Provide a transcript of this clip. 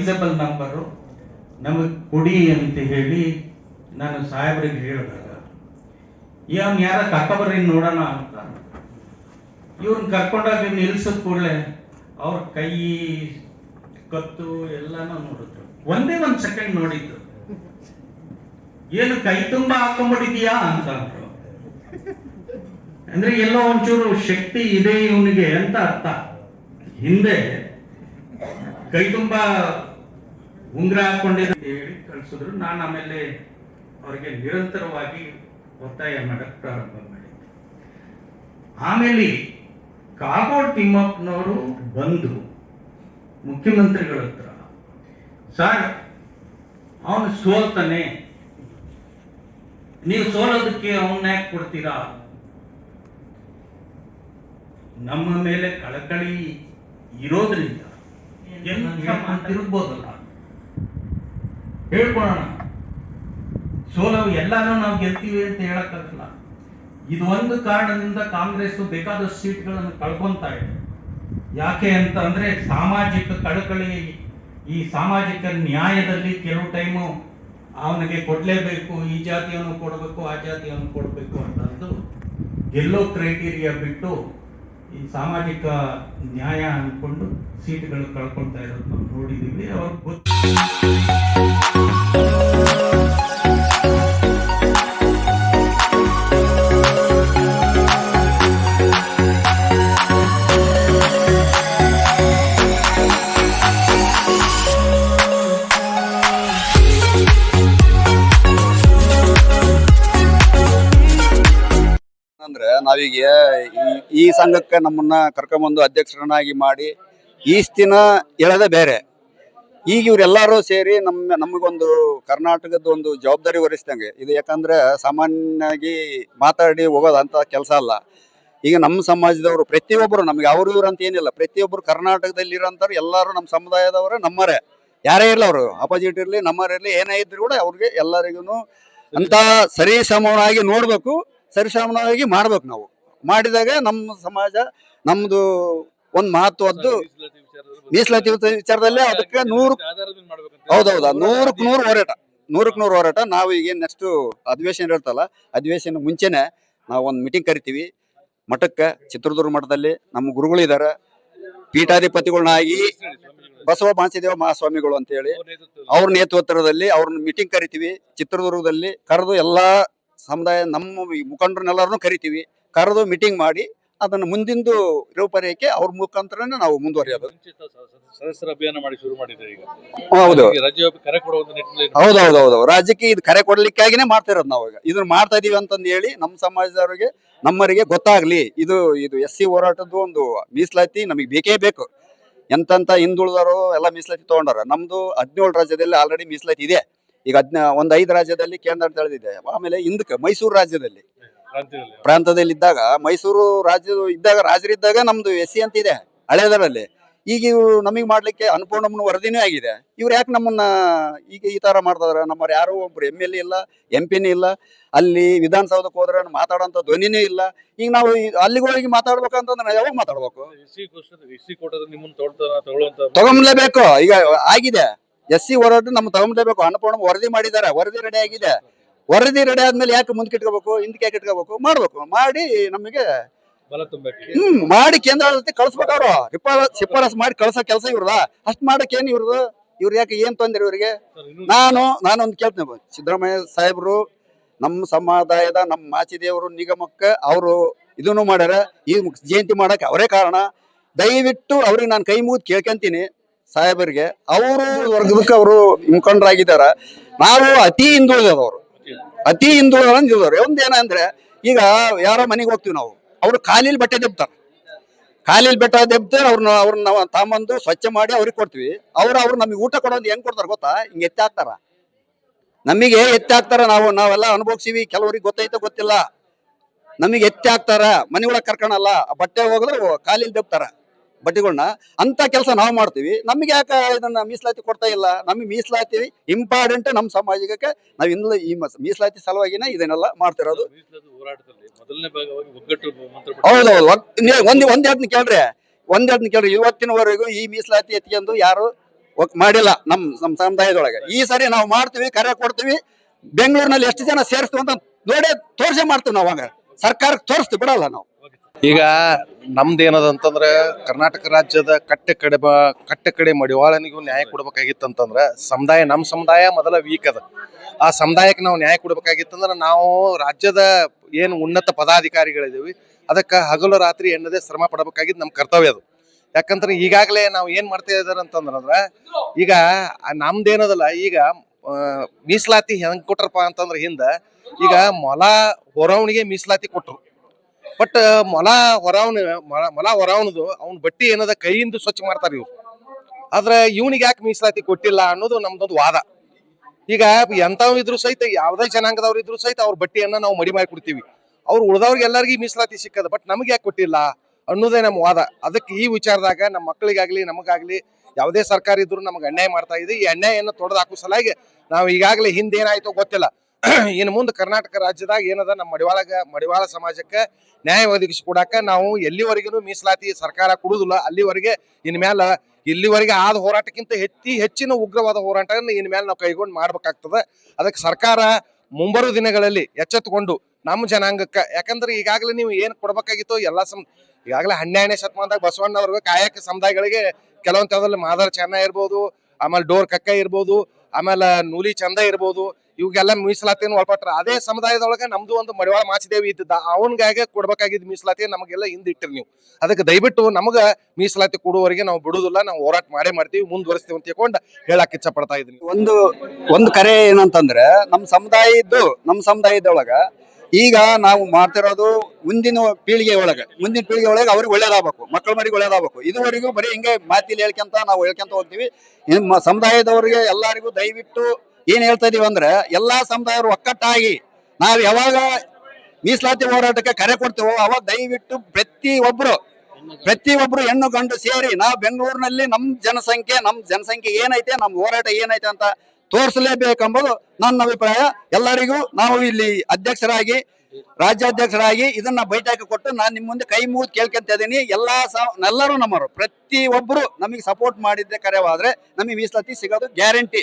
ವೈಸಬಲ್ number ನಮಗೆ ಕೊಡಿ ಅಂತ ಹೇಳಿ ನಾನು ಸಾಹೇಬರಿಗೆ ಹೇಳಿದಾಗ, ಇವನ್ ಯಾರ ಕರ್ಕೊಬರ್ರಿ ನೋಡೋಣ ಅಂತ. ಇವ್ರನ್ನ ಕರ್ಕೊಂಡಾಗ ನಿಲ್ಸಿದ ಕೂಡಲೇ ಅವ್ರ ಕೈ, ಕತ್ತು ಎಲ್ಲಾನು ನೋಡಿದ್ರು. ಒಂದೇ ಒಂದ್ ಸೆಕೆಂಡ್ ನೋಡಿದ್ರು. ಏನು ಕೈ ತುಂಬಾ ಹಾಕೊಂಡ್ಬಿಟ್ಟಿದ್ಯಾ ಅಂತ ಅಂದ್ರು. ಅಂದ್ರೆ ಎಲ್ಲೋ ಒಂಚೂರು ಶಕ್ತಿ ಇದೆ ಇವನಿಗೆ ಅಂತ ಅರ್ಥ. ಹಿಂದೆ ಕೈ ತುಂಬಾ ಉಂಗ್ರ ಹಾಕೊಂಡಿದ್ರು ಹೇಳಿ ಕಳಿಸಿದ್ರು. ನಾನು ಆಮೇಲೆ ಅವರಿಗೆ ನಿರಂತರವಾಗಿ ಒತ್ತಾಯ ಮಾಡಕ್ ಪ್ರಾರಂಭ ಮಾಡಿದ್ದೆ. ಆಮೇಲೆ ಕಾಗೋಡ್ ತಿಮ್ಮಪ್ಪನವರು ಬಂದು ಮುಖ್ಯಮಂತ್ರಿಗಳ ಹತ್ರ, ಸರ್, ಅವನು ಸೋಲ್ತಾನೆ. ನೀವು ಸೋಲೋದಕ್ಕೆ ಅವನ್ನ ಯಾಕೆ ಕೊಡ್ತೀರಾ? ನಮ್ಮ ಮೇಲೆ ಕಳಕಳಿ ಇರೋದ್ರಿಂದ ತಿರುಗ್ಬೋದಲ್ಲ ಹೇಳ್ಕೊಳೋಣ. ಸೋಲವು ಎಲ್ಲಾನು ನಾವು ಗೆಲ್ತೀವಿ ಅಂತ ಹೇಳಕ್ಕಾಗಲ್ಲ. ಇದು ಒಂದು ಕಾರಣದಿಂದ ಕಾಂಗ್ರೆಸ್ ಬೇಕಾದಷ್ಟು ಸೀಟ್ಗಳನ್ನು ಕಳ್ಕೊಂತಾ ಇದೆ. ಯಾಕೆ ಅಂತ ಅಂದ್ರೆ ಸಾಮಾಜಿಕ ಕಳಕಳಿ, ಈ ಸಾಮಾಜಿಕ ನ್ಯಾಯದಲ್ಲಿ ಕೆಲವು ಟೈಮು ಅವನಿಗೆ ಕೊಡ್ಲೇಬೇಕು, ಈ ಜಾತಿಯನ್ನು ಕೊಡಬೇಕು, ಆ ಜಾತಿಯನ್ನು ಕೊಡಬೇಕು ಅಂತಂದು ಗೆಲ್ಲೋ ಕ್ರೈಟೀರಿಯಾ ಬಿಟ್ಟು ಈ ಸಾಮಾಜಿಕ ನ್ಯಾಯ ಅಂದ್ಕೊಂಡು ಸೀಟ್ಗಳು ಕಳ್ಕೊಳ್ತಾ ಇರೋದು ನಾವು ನೋಡಿದೀವಿ. ಅವ್ರಿಗೆ ಗೊತ್ತು ನಾವೀಗ ಈ- ಸಂಘಕ್ಕೆ ನಮ್ಮನ್ನ ಕರ್ಕೊಂಬಂದು ಅಧ್ಯಕ್ಷರನ್ನಾಗಿ ಮಾಡಿ ಈಸ್ತಿನ ಹೇಳೋದೇ ಬೇರೆ. ಈಗ ಇವರೆಲ್ಲರೂ ಸೇರಿ ನಮ್ಮ, ನಮಗೊಂದು ಕರ್ನಾಟಕದ ಒಂದು ಜವಾಬ್ದಾರಿ ವರಿಸ್ದಂಗೆ ಇದು ಯಾಕಂದ್ರೆ ಸಾಮಾನ್ಯವಾಗಿ ಮಾತಾಡಿ ಹೋಗೋದಂತ ಕೆಲಸ ಅಲ್ಲ. ಈಗ ನಮ್ಮ ಸಮಾಜದವರು ಪ್ರತಿಯೊಬ್ಬರು ನಮ್ಗೆ ಅವರು ಇವ್ರು ಅಂತ ಏನಿಲ್ಲ. ಪ್ರತಿಯೊಬ್ಬರು ಕರ್ನಾಟಕದಲ್ಲಿ ಇರೋಂಥವ್ರು ಎಲ್ಲರೂ ನಮ್ಮ ಸಮುದಾಯದವರು, ನಮ್ಮರೇ. ಯಾರೇ ಇರಲಿ ಅವರು ಅಪೋಸಿಟ್ ಇರಲಿ ನಮ್ಮರಿರಲಿ ಏನೇ ಇದ್ರು ಕೂಡ ಅವ್ರಿಗೆ ಎಲ್ಲರಿಗೂ ಅಂತ ಸರಿ ಸಮವಾಗಿ ನೋಡ್ಬೇಕು. ಸರಿಸಮನಾಗಿ ಮಾಡ್ಬೇಕು ನಾವು. ಮಾಡಿದಾಗ ನಮ್ಮ ಸಮಾಜ ನಮ್ದು ಒಂದ್ ಮಹತ್ವದ್ದು ಮೀಸಲಾತಿ ವಿಚಾರದಲ್ಲಿ ಅದಕ್ಕೆ ನೂರು ಹೌದೌದ ನೂರಕ್ಕೆ ನೂರು ಹೋರಾಟ. ನೂರಕ್ಕೆ ನೂರು ಹೋರಾಟ. ನಾವು ಈಗ ನೆಕ್ಸ್ಟ್ ಅಧಿವೇಶನ ಇರ್ತಲ್ಲ ಅಧಿವೇಶನ ಮುಂಚೆನೆ ನಾವು ಒಂದು ಮೀಟಿಂಗ್ ಕರಿತೀವಿ. ಮಠಕ್ಕೆ ಚಿತ್ರದುರ್ಗ ಮಠದಲ್ಲಿ ನಮ್ಮ ಗುರುಗಳು ಇದಾರೆ ಪೀಠಾಧಿಪತಿಗಳನ್ನಾಗಿ ಬಸವ ಮಾಂಸಿದೇವ ಮಹಾಸ್ವಾಮಿಗಳು ಅಂತ ಹೇಳಿ ಅವ್ರ ನೇತೃತ್ವದಲ್ಲಿ ಅವ್ರನ್ನ ಮೀಟಿಂಗ್ ಕರಿತೀವಿ. ಚಿತ್ರದುರ್ಗದಲ್ಲಿ ಕರೆದು ಎಲ್ಲಾ ಸಮುದಾಯ ನಮ್ಮ ಮುಖಂಡರನ್ನೆಲ್ಲರನ್ನೂ ಕರಿತೀವಿ. ಕರೆದು ಮೀಟಿಂಗ್ ಮಾಡಿ ಅದನ್ನು ಮುಂದಿಂದು ರೂಪರೇಖೆ ಅವ್ರ ಮುಖಾಂತರನೇ ನಾವು ಮುಂದುವರಿಯೋದು. ಸದಸ್ಯರ ಅಭಿಯಾನ ಮಾಡಿ ಶುರು ಮಾಡಿದ್ರೆ ಈಗ. ಹೌದು. ಕರೆ ಕೊಡುವ ಹೌದೌದೌದು ರಾಜ್ಯಕ್ಕೆ ಇದು ಕರೆ ಕೊಡ್ಲಿಕ್ಕಾಗಿನೇ ಮಾಡ್ತಾ ಇರೋದು ನಾವು ಈಗ ಇದನ್ನ ಮಾಡ್ತಾ ಇದೀವಿ ಅಂತಂದು ಹೇಳಿ ನಮ್ಮ ಸಮಾಜದವರಿಗೆ ನಮ್ಮರಿಗೆ ಗೊತ್ತಾಗ್ಲಿ. ಇದು ಇದು ಎಸ್ ಸಿ ಹೋರಾಟದ್ದು ಒಂದು ಮೀಸಲಾತಿ ನಮಗೆ ಬೇಕೇ ಬೇಕು. ಎಂತಂತ ಹಿಂದುಳಿದವರು ಎಲ್ಲ ಮೀಸಲಾತಿ ತಗೊಂಡಾರ. ನಮ್ದು ಹದಿನೇಳು ರಾಜ್ಯದಲ್ಲಿ ಆಲ್ರೆಡಿ ಮೀಸಲಾತಿ ಇದೆ. ಈಗ ಹದ್ನ ಒಂದ್ ಐದು ರಾಜ್ಯದಲ್ಲಿ ಕೇಂದ್ರ ಇದೆ ಆಮೇಲೆ ಹಿಂದಕ್ಕೆ ಮೈಸೂರು ರಾಜ್ಯದಲ್ಲಿ. ಪ್ರಾಂತದಲ್ಲಿ ಇದ್ದಾಗ ಮೈಸೂರು ರಾಜ್ಯ ಇದ್ದಾಗ ರಾಜರಿದ್ದಾಗ ನಮ್ದು ಎಸ್ ಸಿ ಅಂತ ಇದೆ ಹಳೆದರಲ್ಲಿ. ಈಗ ಇವ್ರು ನಮಗೆ ಮಾಡ್ಲಿಕ್ಕೆ ಅನ್ಪೂರ್ಣಮ್ಮನ ವರದಿನೂ ಆಗಿದೆ. ಇವ್ರು ಯಾಕೆ ನಮ್ಮನ್ನ ಈಗ ಈ ತರ ಮಾಡ್ತಾರ ನಮ್ಮವ್ರು ಯಾರು? ಒಬ್ರು ಎಂ ಎಲ್ ಎ ಇಲ್ಲ ಎಂ ಪಿನೂ ಇಲ್ಲ. ಅಲ್ಲಿ ವಿಧಾನಸೌಧಕ್ಕೆ ಹೋದ್ರೆ ಮಾತಾಡೋಂತ ಧ್ವನಿನೇ ಇಲ್ಲ. ಈಗ ನಾವು ಅಲ್ಲಿಗೆ ಹೋಗಿ ಮಾತಾಡ್ಬೇಕಂತಂದ್ರೆ ಯಾವಾಗ ಮಾತಾಡ್ಬೇಕು? ತಗೊಂಡ್ಲೇಬೇಕು ಈಗ ಆಗಿದೆ. ಎಸ್ ಸಿ ಹೋರಾಟ ನಮ್ಮ ತಗೊಂಡ್ಲೇಬೇಕು ಅನ್ನಪೂರ್ಣ ವರದಿ ಮಾಡಿದ್ದಾರೆ. ವರದಿ ರೆಡಿ ಆಗಿದೆ. ವರದಿ ರೆಡಿ ಆದ್ಮೇಲೆ ಯಾಕೆ ಮುಂದಕ್ಕೆ ಇಟ್ಕೋಬೇಕು? ಹಿಂದಕ್ಕೆ ಯಾಕೆ ಇಟ್ಕೋಬೇಕು? ಮಾಡ್ಬೇಕು. ಮಾಡಿ ನಮಗೆ ಹ್ಮ್ ಮಾಡಿ ಕೇಂದ್ರ ಆಡಳಿತ ಕಳ್ಸ್ಬೇಕು ಅವ್ರು. ಶಿಫಾರಸ್ ಶಿಫಾರಸ್ ಮಾಡಿ ಕಳ್ಸೋ ಕೆಲಸ ಇವ್ರದ? ಅಷ್ಟ್ ಮಾಡಕ್ ಏನ್ ಇವ್ರದ್ದು ಇವ್ರು ಯಾಕೆ ಏನ್ ತೊಂದ್ರೆ ಇವ್ರಿಗೆ? ನಾನು ನಾನು ನಾನೊಂದು ಕೇಳ್ತೇನೆ ಸಿದ್ದರಾಮಯ್ಯ ಸಾಹೇಬ್ರು ನಮ್ಮ ಸಮುದಾಯದ ನಮ್ಮ ಮಾಚಿದೇವರು ನಿಗಮಕ್ಕೆ ಅವರು ಇದನ್ನು ಮಾಡ್ಯಾರ. ಈ ಜಯಂತಿ ಮಾಡಕ್ಕೆ ಅವರೇ ಕಾರಣ. ದಯವಿಟ್ಟು ಅವ್ರಿಗೆ ನಾನು ಕೈ ಮುಗಿದು ಕೇಳ್ಕೊಂತೀನಿ. ಸಾಹೇಬರಿಗೆ ಅವರು ವರ್ಗದಕ್ಕೆ ಅವರು ಮುಖಂಡರಾಗಿದ್ದಾರೆ. ನಾವು ಅತಿ ಹಿಂದುಳಿದವರು. ಅತಿ ಹಿಂದುಳಿದವರು ಒಂದೇನಂದ್ರೆ, ಈಗ ಯಾರೋ ಮನೆಗೆ ಹೋಗ್ತೀವಿ ನಾವು. ಅವರು ಕಾಲಿಲ್ ಬಟ್ಟೆ ದೆಬ್ತಾರೆ ಕಾಲಿಲ್ ಬೆಟ್ಟ ದೆಬ್ತಾರೆ ಅವ್ರನ್ನ ಅವ್ರನ್ನ ನಾವು ತಾಂಬಂದು ಸ್ವಚ್ಛ ಮಾಡಿ ಅವ್ರಿಗೆ ಕೊಡ್ತೀವಿ. ಅವ್ರು ಅವ್ರು ನಮಗೆ ಊಟ ಕೊಡೋದು ಹೆಂಗ್ ಕೊಡ್ತಾರೆ ಗೊತ್ತಾ? ಹಿಂಗೆ ಎತ್ತಿ ಹಾಕ್ತಾರ. ನಮಗೆ ಎತ್ತಿ ಹಾಕ್ತಾರ ನಾವು, ನಾವೆಲ್ಲ ಅನುಭವಿಸಿವಿ. ಕೆಲವರಿಗೆ ಗೊತ್ತೈತೆ ಗೊತ್ತಿಲ್ಲ. ನಮಗೆ ಎತ್ತಿ ಹಾಕ್ತಾರ. ಮನೆ ಒಳಗೆ ಕರ್ಕೊಳಲ್ಲ ಬಟ್ಟೆ ಹೋಗಿದ್ರೆ ಕಾಲಿಲ್ ದೆಬ್ತಾರ ಬಟ್ಟೆಗಳನ್ನ ಅಂತ ಕೆಲಸ ನಾವು ಮಾಡ್ತೀವಿ. ನಮಗೆ ಯಾಕೆ ಇದನ್ನ ಮೀಸಲಾತಿ ಕೊಡ್ತಾ ಇಲ್ಲ? ನಮಗೆ ಮೀಸಲಾತಿ ಇಂಪಾರ್ಟೆಂಟ್ ನಮ್ಮ ಸಮಾಜಕ್ಕೆ. ನಾವು ಇಂದ ಈ ಮೀಸಲಾತಿ ಸಲುವಾಗಿನೇ ಇದನ್ನೆಲ್ಲ ಮಾಡ್ತಿರೋದು. ನೀವ್ ಒಂದ್ ಒಂದ್ ಕೇಳ್ರಿ. ಒಂದ್ ಕೇಳ್ರಿ. ಇವತ್ತಿನವರೆಗೂ ಈ ಮೀಸಲಾತಿ ಎತ್ಕೊಂಡು ಯಾರು ಮಾಡಿಲ್ಲ ನಮ್ ನಮ್ ಸಮುದಾಯದೊಳಗೆ. ಈ ಸರಿ ನಾವು ಮಾಡ್ತೀವಿ, ಕರೆ ಕೊಡ್ತೀವಿ. ಬೆಂಗಳೂರಿನಲ್ಲಿ ಎಷ್ಟು ಜನ ಸೇರಿಸ್ತೀವಿ ಅಂತ ನೋಡಿ ತೋರ್ಸೆ ಮಾಡ್ತೀವಿ ನಾವು ಹಂಗ. ಸರ್ಕಾರಕ್ಕೆ ತೋರಿಸ್ತೀವಿ, ಬಿಡಲ್ಲ ನಾವು. ಈಗ ನಮ್ದು ಏನದ ಅಂತಂದ್ರ ಕರ್ನಾಟಕ ರಾಜ್ಯದ ಕಟ್ಟ ಕಡೆ ಬ- ಕಟ್ಟ ಕಡೆ ಮಡಿವಾಳನಿಗೂ ನ್ಯಾಯ ಕೊಡ್ಬೇಕಾಗಿತ್ತಂತಂದ್ರ ಸಮುದಾಯ ನಮ್ಮ ಸಮುದಾಯ ಮೊದಲ ವೀಕ್ ಅದ. ಆ ಸಮುದಾಯಕ್ಕೆ ನಾವು ನ್ಯಾಯ ಕೊಡ್ಬೇಕಾಗಿತ್ತಂದ್ರ ನಾವು ರಾಜ್ಯದ ಏನು ಉನ್ನತ ಪದಾಧಿಕಾರಿಗಳಿದ್ದೀವಿ ಅದಕ್ಕೆ ಹಗಲು ರಾತ್ರಿ ಎಣ್ಣದೆ ಶ್ರಮ ಪಡಬೇಕಾಗಿದ್ದು ನಮ್ಮ ಕರ್ತವ್ಯ ಅದು. ಯಾಕಂದ್ರೆ ಈಗಾಗಲೇ ನಾವು ಏನ್ ಮಾಡ್ತಾ ಇದಾರೆ ಅಂತಂದ್ರ ಈಗ ನಮ್ದೇನದಲ್ಲ ಈಗ ಮೀಸಲಾತಿ ಹೆಂಗ್ ಕೊಟ್ರಪ್ಪ ಅಂತಂದ್ರ ಹಿಂದ, ಈಗ ಮೊಲ ಹೊರವಣಿಗೆ ಮೀಸಲಾತಿ ಕೊಟ್ರು. ಬಟ್ ಮೊಲ ಹೊರವನ, ಮೊಲ ಹೊರವನದು, ಅವ್ನ ಬಟ್ಟಿ ಏನದ ಕೈಯಿಂದ ಸ್ವಚ್ಛ ಮಾಡ್ತಾರ ಇವ್ರು. ಆದ್ರೆ ಇವನಿಗೆ ಯಾಕೆ ಮೀಸಲಾತಿ ಕೊಟ್ಟಿಲ್ಲ ಅನ್ನೋದು ನಮ್ದೊಂದು ವಾದ. ಈಗ ಎಂತಾವ್ ಇದ್ರು ಸಹಿತ, ಯಾವ್ದೇ ಜನಾಂಗದವ್ರು ಇದ್ರು ಸಹಿತ ಅವ್ರ ಬಟ್ಟಿಯನ್ನ ನಾವು ಮಡಿ ಮಾಡಿ ಕೊಡ್ತೀವಿ ಅವ್ರು ಉಳ್ದವ್ರಿಗೆ ಎಲ್ಲರಿಗೂ ಮೀಸಲಾತಿ ಸಿಕ್ಕದ, ಬಟ್ ನಮ್ಗೆ ಯಾಕೆ ಕೊಟ್ಟಿಲ್ಲ ಅನ್ನೋದೇ ನಮ್ಮ ವಾದ. ಅದಕ್ಕೆ ಈ ವಿಚಾರದಾಗ ನಮ್ಮ ಮಕ್ಕಳಿಗಾಗ್ಲಿ ನಮಗಾಗ್ಲಿ, ಯಾವುದೇ ಸರ್ಕಾರ ಇದ್ರು ನಮ್ಗೆ ಅನ್ಯಾಯ ಮಾಡ್ತಾ ಇದೆ. ಈ ಅನ್ಯಾಯನ ತೊಡೆದು ಸಲಾಗಿ ನಾವು ಈಗಾಗಲೇ ಹಿಂದೆ ಏನಾಯ್ತೋ ಗೊತ್ತಿಲ್ಲ. ಇನ್ನು ಮುಂದೆ ಕರ್ನಾಟಕ ರಾಜ್ಯದಾಗ ಏನದ? ನಮ್ಮ ಮಡಿವಾಳಗ, ಮಡಿವಾಳ ಸಮಾಜಕ್ಕೆ ನ್ಯಾಯ ಒದಗಿಸಿ ನಾವು ಎಲ್ಲಿವರೆಗೂ ಮೀಸಲಾತಿ ಸರ್ಕಾರ ಕೊಡುದಿಲ್ಲ. ಅಲ್ಲಿವರೆಗೆ ಇನ್ಮೇಲೆ ಇಲ್ಲಿವರೆಗೆ ಆದ ಹೋರಾಟಕ್ಕಿಂತ ಹೆಚ್ಚಿ ಹೆಚ್ಚಿನ ಉಗ್ರವಾದ ಹೋರಾಟವನ್ನು ಇನ್ಮೇಲೆ ನಾವು ಕೈಗೊಂಡು ಮಾಡ್ಬೇಕಾಗ್ತದೆ. ಅದಕ್ಕೆ ಸರ್ಕಾರ ಮುಂಬರುವ ದಿನಗಳಲ್ಲಿ ಎಚ್ಚೆತ್ತುಕೊಂಡು ನಮ್ಮ ಜನಾಂಗಕ್ಕೆ, ಯಾಕಂದ್ರೆ ಈಗಾಗಲೇ ನೀವು ಏನು ಕೊಡ್ಬೇಕಾಗಿತ್ತು ಎಲ್ಲಾ ಸಂ, ಈಗಾಗಲೇ ಹನ್ನೆರಡನೇ ಶತಮಾನದಾಗ ಬಸವಣ್ಣವ್ರಿಗೆ ಕಾಯಕ ಸಮುದಾಯಗಳಿಗೆ ಕೆಲವೊಂದು ಮಾದರ ಚೆನ್ನ ಇರ್ಬೋದು, ಆಮೇಲೆ ಡೋರ್ ಕಕ್ಕ ಇರ್ಬೋದು, ಆಮೇಲೆ ನೂಲಿ ಚಂದ ಇರ್ಬೋದು ಇವ್ಗೆಲ್ಲ ಮೀಸಲಾತಿಯನ್ನು ಒಳಪಟ್ರ. ಅದೇ ಸಮುದಾಯದೊಳಗೆ ನಮ್ದು ಒಂದು ಮಡಿವಾಳ ಮಾಚಿದೇವಿ ಇದ್ದಿದ್ದ, ಅವನ್ಗಾಗೆ ಕೊಡ್ಬೇಕಾಗಿದ್ದ ಮೀಸಲಾತಿ ನಮಗೆಲ್ಲ ಹಿಂದಿಟ್ಟಿರಿ ನೀವು. ಅದಕ್ಕೆ ದಯವಿಟ್ಟು ನಮಗ ಮೀಸಲಾತಿ ಕೊಡುವವರೆಗೆ ನಾವು ಬಿಡುದಿಲ್ಲ ನಾವು ಹೋರಾಟ ಮಾಡೇ ಮಾಡ್ತೀವಿ, ಮುಂದುವರಿಸ್ತೀವಿ ಅಂತ ತಿಳ್ಕೊಂಡು ಹೇಳಕ್ ಇಚ್ಛ ಪಡ್ತಾ ಇದೀನಿ ಒಂದು ಒಂದು ಕರೆ ಏನಂತಂದ್ರೆ ನಮ್ಮ ಸಮುದಾಯ ಇದ್ದು ನಮ್ಮ ಸಮುದಾಯದೊಳಗ ಈಗ ನಾವು ಮಾಡ್ತಿರೋದು ಮುಂದಿನ ಪೀಳಿಗೆ ಒಳಗೆ. ಮುಂದಿನ ಪೀಳಿಗೆ ಒಳಗೆ ಅವ್ರಿಗೆ ಒಳ್ಳೇದಾಗಬೇಕು ಮಕ್ಕಳ ಮರಿಗೆ ಒಳ್ಳೇದಾಗಬೇಕು. ಇದುವರೆಗೂ ಬರೀ ಹಿಂಗೆ ಮಾತಿಲಿ ಹೇಳ್ಕೊಂತ ನಾವು ಹೇಳ್ಕೊಂತ ಹೋಗ್ತೀವಿ. ಸಮುದಾಯದವರಿಗೆ ಎಲ್ಲರಿಗೂ ದಯವಿಟ್ಟು ಏನ್ ಹೇಳ್ತಾ ಇದೀವಿ ಅಂದ್ರೆ ಎಲ್ಲಾ ಸಮುದಾಯರು ಒಕ್ಕಟ್ಟಾಗಿ ನಾವು ಯಾವಾಗ ಮೀಸಲಾತಿ ಹೋರಾಟಕ್ಕೆ ಕರೆ ಕೊಡ್ತೀವೋ ಅವಾಗ ದಯವಿಟ್ಟು ಪ್ರತಿ ಒಬ್ರು ಪ್ರತಿ ಒಬ್ರು ಹೆಣ್ಣು ಗಂಡು ಸೇರಿ ನಾವು ಬೆಂಗಳೂರಿನಲ್ಲಿ ನಮ್ ಜನಸಂಖ್ಯೆ ನಮ್ ಜನಸಂಖ್ಯೆ ಏನೈತೆ, ನಮ್ ಹೋರಾಟ ಏನೈತೆ ಅಂತ ತೋರಿಸಲೇಬೇಕೆಂಬುದು ನನ್ನ ಅಭಿಪ್ರಾಯ. ಎಲ್ಲರಿಗೂ ನಾವು ಇಲ್ಲಿ ಅಧ್ಯಕ್ಷರಾಗಿ, ರಾಜ್ಯಾಧ್ಯಕ್ಷರಾಗಿ ಇದನ್ನ ಬೈಟಾಕಿ ಕೊಟ್ಟು ನಾನು ನಿಮ್ಮ ಮುಂದೆ ಕೈ ಮುಗಿದು ಕೇಳ್ಕೊಂತ ಇದೀನಿ. ಎಲ್ಲಾ ಎಲ್ಲರೂ ನಮ್ಮರು ಪ್ರತಿ ಒಬ್ರು ನಮಗೆ ಸಪೋರ್ಟ್ ಮಾಡಿದ್ದೆ ಕರೆವಾದ್ರೆ ನಮಗೆ ಮೀಸಲಾತಿ ಸಿಗೋದು ಗ್ಯಾರಂಟಿ